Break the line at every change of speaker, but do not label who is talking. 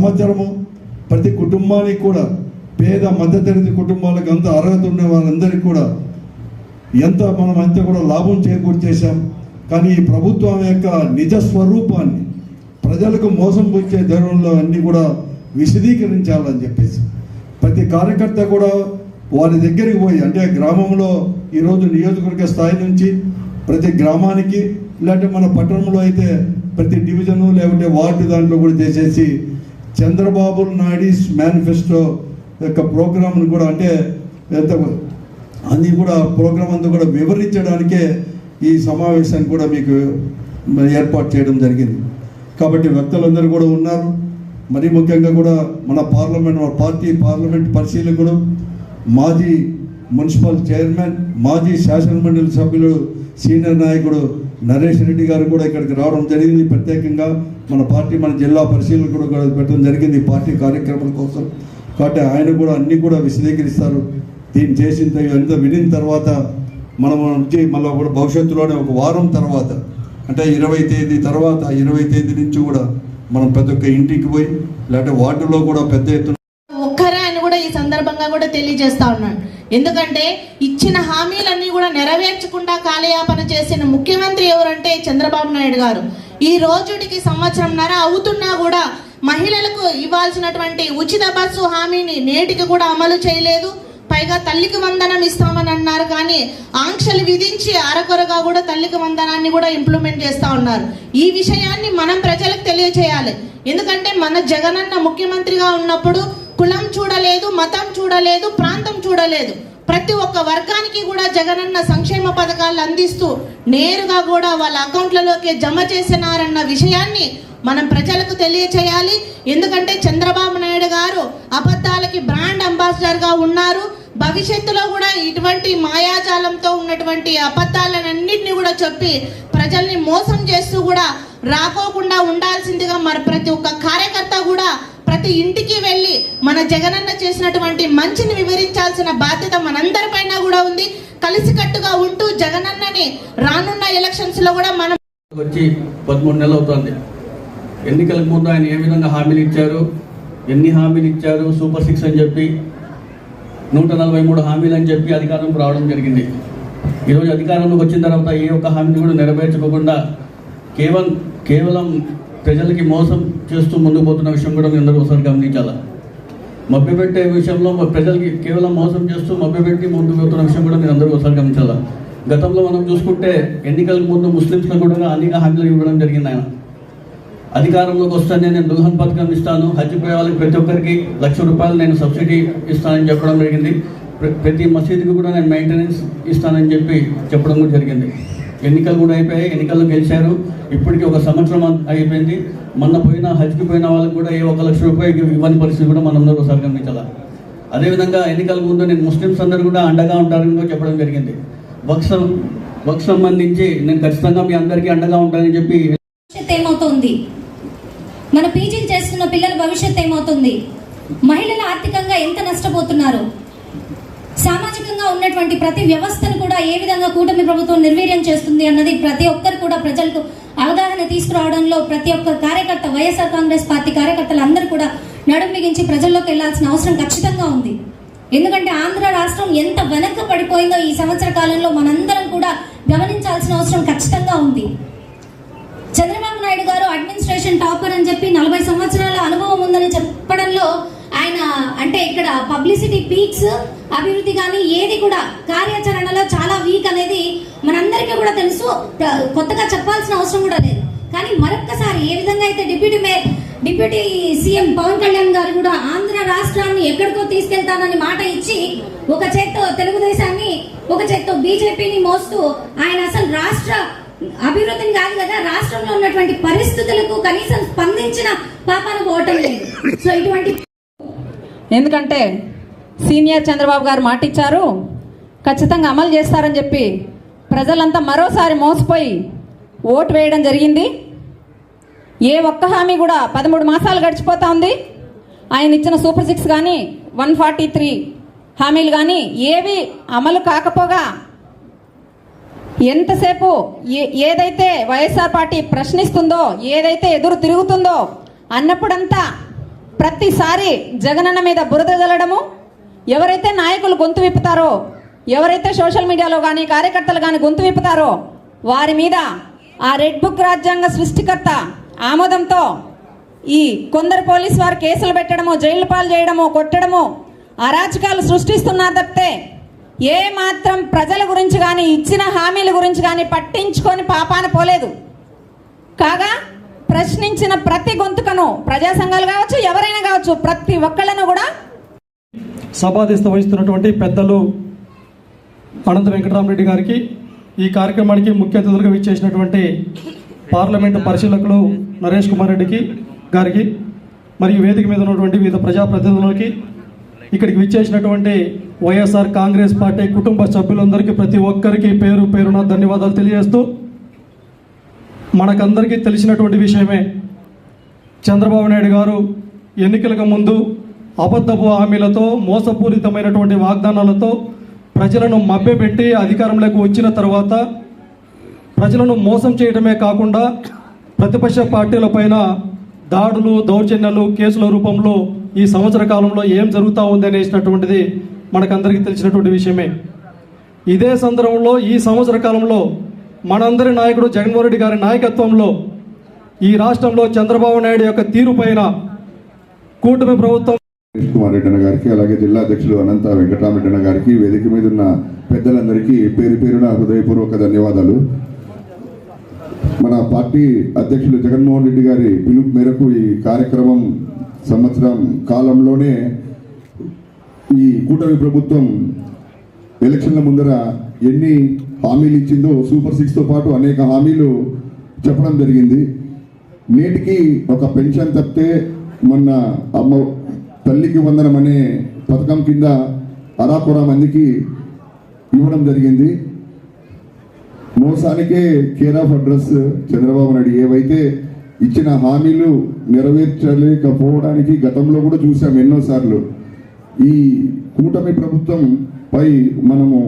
సంవత్సరము ప్రతి కుటుంబానికి కూడా పేద మధ్యతరగతి కుటుంబాలకు అంత అర్హత ఉండే వాళ్ళందరికీ కూడా ఎంత మనం అంతా కూడా లాభం చేకూర్చేశాం. కానీ ఈ ప్రభుత్వం యొక్క నిజ స్వరూపాన్ని ప్రజలకు మోసం వచ్చే ధోరణిలో అన్నీ కూడా విశదీకరించాలని చెప్పేసి ప్రతి కార్యకర్త కూడా వారి దగ్గరికి పోయి అంటే గ్రామంలో ఈరోజు నియోజకవర్గ స్థాయి నుంచి ప్రతి గ్రామానికి లేదంటే మన పట్టణంలో అయితే ప్రతి డివిజను లేకుంటే వార్డు దాంట్లో కూడా చేసేసి చంద్రబాబు నాయుడీస్ మేనిఫెస్టో యొక్క ప్రోగ్రామ్ను కూడా అంటే ఎంత అన్నీ కూడా ప్రోగ్రామ్ అంతా కూడా వివరించడానికే ఈ సమావేశాన్ని కూడా మీకు ఏర్పాటు చేయడం జరిగింది. కాబట్టి వ్యక్తులందరూ కూడా ఉన్నారు. మరీ ముఖ్యంగా కూడా మన పార్లమెంట్ మన పార్టీ పార్లమెంట్ పరిశీలకుడు మాజీ మున్సిపల్ చైర్మన్ మాజీ శాసనమండలి సభ్యులు సీనియర్ నాయకుడు నరేష్ రెడ్డి గారు కూడా ఇక్కడికి రావడం జరిగింది. ప్రత్యేకంగా మన పార్టీ మన జిల్లా పరిశీలన కూడా పెట్టడం జరిగింది పార్టీ కార్యక్రమాల కోసం. కాబట్టి ఆయన కూడా అన్ని కూడా విశదీకరిస్తారు. దీన్ని చేసిన ఎంత వినిన తర్వాత మనం వచ్చి మళ్ళీ కూడా భవిష్యత్తులోనే ఒక వారం తర్వాత అంటే ఇరవై తేదీ తర్వాత ఇరవై తేదీ నుంచి కూడా మనం ప్రతి ఒక్క ఇంటికి పోయి లేకపోతే వార్డులో కూడా పెద్ద ఎత్తున
కూడా ఈ సందర్భంగా కూడా తెలియజేస్తా ఉన్నాను ఎందుకంటే ఇచ్చిన హామీలన్నీ కూడా నెరవేర్చకుండా కాలయాపన చేసిన ముఖ్యమంత్రి ఎవరంటే చంద్రబాబు నాయుడు గారు. ఈ రోజుటికి సంవత్సరంన్నర అవుతున్నా కూడా మహిళలకు ఇవ్వాల్సినటువంటి ఉచిత బస్సు హామీని నేటికి కూడా అమలు చేయలేదు. పైగా తల్లికి వందనం ఇస్తామని అన్నారు కానీ ఆంక్షలు విధించి అరకొరగా కూడా తల్లికి వందనాన్ని కూడా ఇంప్లిమెంట్ చేస్తా ఉన్నారు. ఈ విషయాన్ని మనం ప్రజలకు తెలియచేయాలి ఎందుకంటే మన జగనన్న ముఖ్యమంత్రిగా ఉన్నప్పుడు కులం చూడలేదు మతం చూడలేదు ప్రాంతం చూడలేదు. ప్రతి ఒక్క వర్గానికి కూడా జగనన్న సంక్షేమ పథకాలు అందిస్తూ నేరుగా కూడా వాళ్ళ అకౌంట్లలోకి జమ చేసినారన్న విషయాన్ని మనం ప్రజలకు తెలియచేయాలి. ఎందుకంటే చంద్రబాబు నాయుడు గారు అబద్ధాలకి బ్రాండ్ అంబాసిడర్గా ఉన్నారు. భవిష్యత్తులో కూడా ఇటువంటి మాయాజాలంతో ఉన్నటువంటి అబద్ధాలన్నింటినీ కూడా చెప్పి ప్రజల్ని మోసం చేస్తూ కూడా రాకోకుండా ఉండాల్సిందిగా మరి ప్రతి ఒక్క కార్యకర్త కూడా ప్రతి ఇంటికి వెళ్ళి మన జగనన్న చేసినటువంటి మంచిని వివరించాల్సిన బాధ్యత మనందరిపైన కూడా ఉంది. కలిసికట్టుగా ఉంటూ జగనన్నని రానున్న ఎలక్షన్స్లో కూడా మనం
వచ్చి పదమూడు నెలలు అవుతుంది. ఎన్నికలకు ముందు ఆయన ఏ విధంగా హామీలు ఇచ్చారు? ఎన్ని హామీలు ఇచ్చారు? సూపర్ సిక్స్ అని చెప్పి నూట నలభై మూడు హామీలు అని చెప్పి అధికారం రావడం జరిగింది. ఈరోజు అధికారంలోకి వచ్చిన తర్వాత ఏ ఒక్క హామీని కూడా నెరవేర్చుకోకుండా కేవలం కేవలం ప్రజలకి మోసం చేస్తూ ముందుకు పోతున్న విషయం కూడా మీ అందరూ ఒకసారి గమనించాలా? మభ్యపెట్టే విషయంలో ప్రజలకి కేవలం మోసం చేస్తూ మభ్యపెట్టి ముందుకు పోతున్న విషయం కూడా మీరు అందరూ ఒకసారి గమనించాలా? గతంలో మనం చూసుకుంటే ఎన్నికలకు ముందు ముస్లింస్కి కూడా అనేక హామీలు ఇవ్వడం జరిగింది ఆయన. అధికారంలోకి వస్తానే నేను దుల్హన్ పథకం ఇస్తాను హజ్ పోయే వాళ్ళకి ప్రతి ఒక్కరికి లక్ష రూపాయలు నేను సబ్సిడీ ఇస్తానని చెప్పడం జరిగింది. ప్ర- ప్రతి మసీదుకి కూడా నేను మెయింటెనెన్స్ ఇస్తానని చెప్పి చెప్పడం కూడా జరిగింది. ఎన్నికలు కూడా అయిపోయాయి ఎన్నికల్లో గెలిచారు. ఇప్పటికీ ఒక సంవత్సరం అయిపోయింది. మొన్న పోయిన హజ్కి పోయిన వాళ్ళకి కూడా ఏ ఒక లక్ష రూపాయలు ఇవ్వని పరిస్థితి కూడా మనందరూ ఒకసారి గమనించాలా. అదేవిధంగా ఎన్నికల ముందు నేను ముస్లిమ్స్ అందరూ కూడా అండగా ఉంటారని కూడా చెప్పడం జరిగింది. వక్సం వక్ సంబంధించి నేను ఖచ్చితంగా మీ అందరికీ అండగా ఉంటానని చెప్పి
ఏమవుతుంది? మన పీజీలు చేస్తున్న పిల్లల భవిష్యత్ ఏమవుతుంది? మహిళలు ఆర్థికంగా ఎంత నష్టపోతున్నారు? సామాజికంగా ఉన్నటువంటి ప్రతి వ్యవస్థను కూడా ఏ విధంగా కూటమి ప్రభుత్వం నిర్వీర్యం చేస్తుంది అన్నది ప్రతి ఒక్కరు కూడా ప్రజలకు అవగాహన తీసుకురావడంలో ప్రతి ఒక్క కార్యకర్త వైఎస్ఆర్ కాంగ్రెస్ పార్టీ కార్యకర్తలు అందరూ కూడా నడుం బిగించి ప్రజల్లోకి వెళ్ళాల్సిన అవసరం ఖచ్చితంగా ఉంది. ఎందుకంటే ఆంధ్ర రాష్ట్రం ఎంత వెనక్కి పడిపోయిందో ఈ సంవత్సర కాలంలో మనందరం కూడా గమనించాల్సిన అవసరం ఖచ్చితంగా ఉంది. చంద్రబాబు నాయుడు గారు అడ్మినిస్ట్రేషన్ టాపర్ అని చెప్పి నలభై సంవత్సరాల అనుభవం ఉందని చెప్పడంలో ఆయన అంటే ఇక్కడ పబ్లిసిటీ పీక్స్ అభివృద్ధి కానీ ఏది కూడా కార్యాచరణలో చాలా వీక్ అనేది మనందరికీ కూడా తెలుసు. కొత్తగా చెప్పాల్సిన అవసరం కూడా లేదు. కానీ మరొక్కసారి ఏ విధంగా అయితే డిప్యూటీ మే డిప్యూటీ సీఎం పవన్ కళ్యాణ్ గారు కూడా ఆంధ్ర రాష్ట్రాన్ని ఎక్కడికో తీసుకెళ్తానని మాట ఇచ్చి ఒక చేత్తో తెలుగుదేశాన్ని ఒక చేత్తో బీజేపీని మోస్తూ ఆయన అసలు రాష్ట్ర అభివృద్ధిని కాదు కదా రాష్ట్రంలో ఉన్నటువంటి పరిస్థితులకు కనీసం స్పందించిన పాపాన పోవటం లేదు. సో ఇటువంటి
ఎందుకంటే సీనియర్ చంద్రబాబు గారు మాటిచ్చారు. ఖచ్చితంగా అమలు చేస్తారని చెప్పి ప్రజలంతా మరోసారి మోసపోయి ఓటు వేయడం జరిగింది. ఏ ఒక్క హామీ కూడా పదమూడు మాసాలు గడిచిపోతా ఉంది. ఆయన ఇచ్చిన సూపర్ సిక్స్ కానీ వన్ ఫార్టీ త్రీ హామీలు కానీ ఏవి అమలు కాకపోగా ఎంతసేపు ఏ- ఏదైతే వైఎస్ఆర్ పార్టీ ప్రశ్నిస్తుందో ఏదైతే ఎదురు తిరుగుతుందో అన్నప్పుడంతా ప్రతిసారి జగనన్న మీద బురద జల్లడము ఎవరైతే నాయకులు గొంతు విప్పుతారో ఎవరైతే సోషల్ మీడియాలో కానీ కార్యకర్తలు కానీ గొంతు విప్పుతారో వారి మీద ఆ రెడ్ బుక్ రాజ్యాంగ సృష్టికర్త ఆమోదంతో ఈ కొందరు పోలీసు వారు కేసులు పెట్టడము జైలు పాలు చేయడము కొట్టడము అరాచకాలు సృష్టిస్తున్నారు తప్పితే ఏ మాత్రం ప్రజల గురించి కానీ ఇచ్చిన హామీల గురించి కానీ పట్టించుకొని పాపాన పోలేదు. కాగా ప్రశ్నించిన ప్రతి గొంతుకను ప్రజా సంఘాలు కావచ్చు ఎవరైనా కావచ్చు ప్రతి ఒక్కళ్ళను కూడా
సభాధ్యస్థ వహిస్తున్నటువంటి పెద్దలు అనంత వెంకటరామరెడ్డి గారికి ఈ కార్యక్రమానికి ముఖ్య అతిథులుగా విచ్చేసినటువంటి పార్లమెంటు పరిశీలకులు నరేష్ కుమార్ రెడ్డికి గారికి మరియు వేదిక మీద ఉన్నటువంటి వివిధ ప్రజాప్రతినిధులకి ఇక్కడికి విచ్చేసినటువంటి వైఎస్ఆర్ కాంగ్రెస్ పార్టీ కుటుంబ సభ్యులందరికీ ప్రతి ఒక్కరికి పేరు పేరున ధన్యవాదాలు తెలియజేస్తూ మనకందరికీ తెలిసినటువంటి విషయమే. చంద్రబాబు నాయుడు గారు ఎన్నికలకు ముందు అబద్ధపు హామీలతో మోసపూరితమైనటువంటి వాగ్దానాలతో ప్రజలను మభ్యపెట్టి అధికారంలోకి వచ్చిన తర్వాత ప్రజలను మోసం చేయడమే కాకుండా ప్రతిపక్ష పార్టీలపైన దాడులు దౌర్జన్యాలు కేసుల రూపంలో ఈ సంవత్సర కాలంలో ఏం జరుగుతూ ఉంది అనేసినటువంటిది మనకందరికీ తెలిసినటువంటి విషయమే. ఇదే సందర్భంలో ఈ సంవత్సర కాలంలో మనందరి నాయకుడు జగన్మోహన్ రెడ్డి గారి నాయకత్వంలో ఈ రాష్ట్రంలో చంద్రబాబు నాయుడు యొక్క తీరు పైన కూటమి ప్రభుత్వం
గణేష్ కుమార్ రెడ్డి గారికి అలాగే జిల్లా అధ్యక్షులు అనంత వెంకటరామరెడ్డి గారికి వేదిక మీద ఉన్న పెద్దలందరికీ పేరు పేరున హృదయపూర్వక ధన్యవాదాలు. మన పార్టీ అధ్యక్షులు జగన్మోహన్ రెడ్డి గారి పిలుపు మేరకు ఈ కార్యక్రమం సంవత్సరం కాలంలోనే ఈ కూటమి ప్రభుత్వం ఎలక్షన్ల ముందర ఎన్ని హామీలు ఇచ్చిందో సూపర్ సిక్స్తో పాటు అనేక హామీలు చెప్పడం జరిగింది. నేటికి ఒక పెన్షన్ తప్పితే మొన్న అమ్మ తల్లికి వందనం అనే పథకం కింద అరాకొర మందికి ఇవ్వడం జరిగింది. మోసానికే care of address Chandrababu Naidu. ఏవైతే ఇచ్చిన హామీలు నెరవేర్చలేకపోవడానికి గతంలో కూడా చూసాం ఎన్నోసార్లు ఈ కూటమి ప్రభుత్వం పై మనము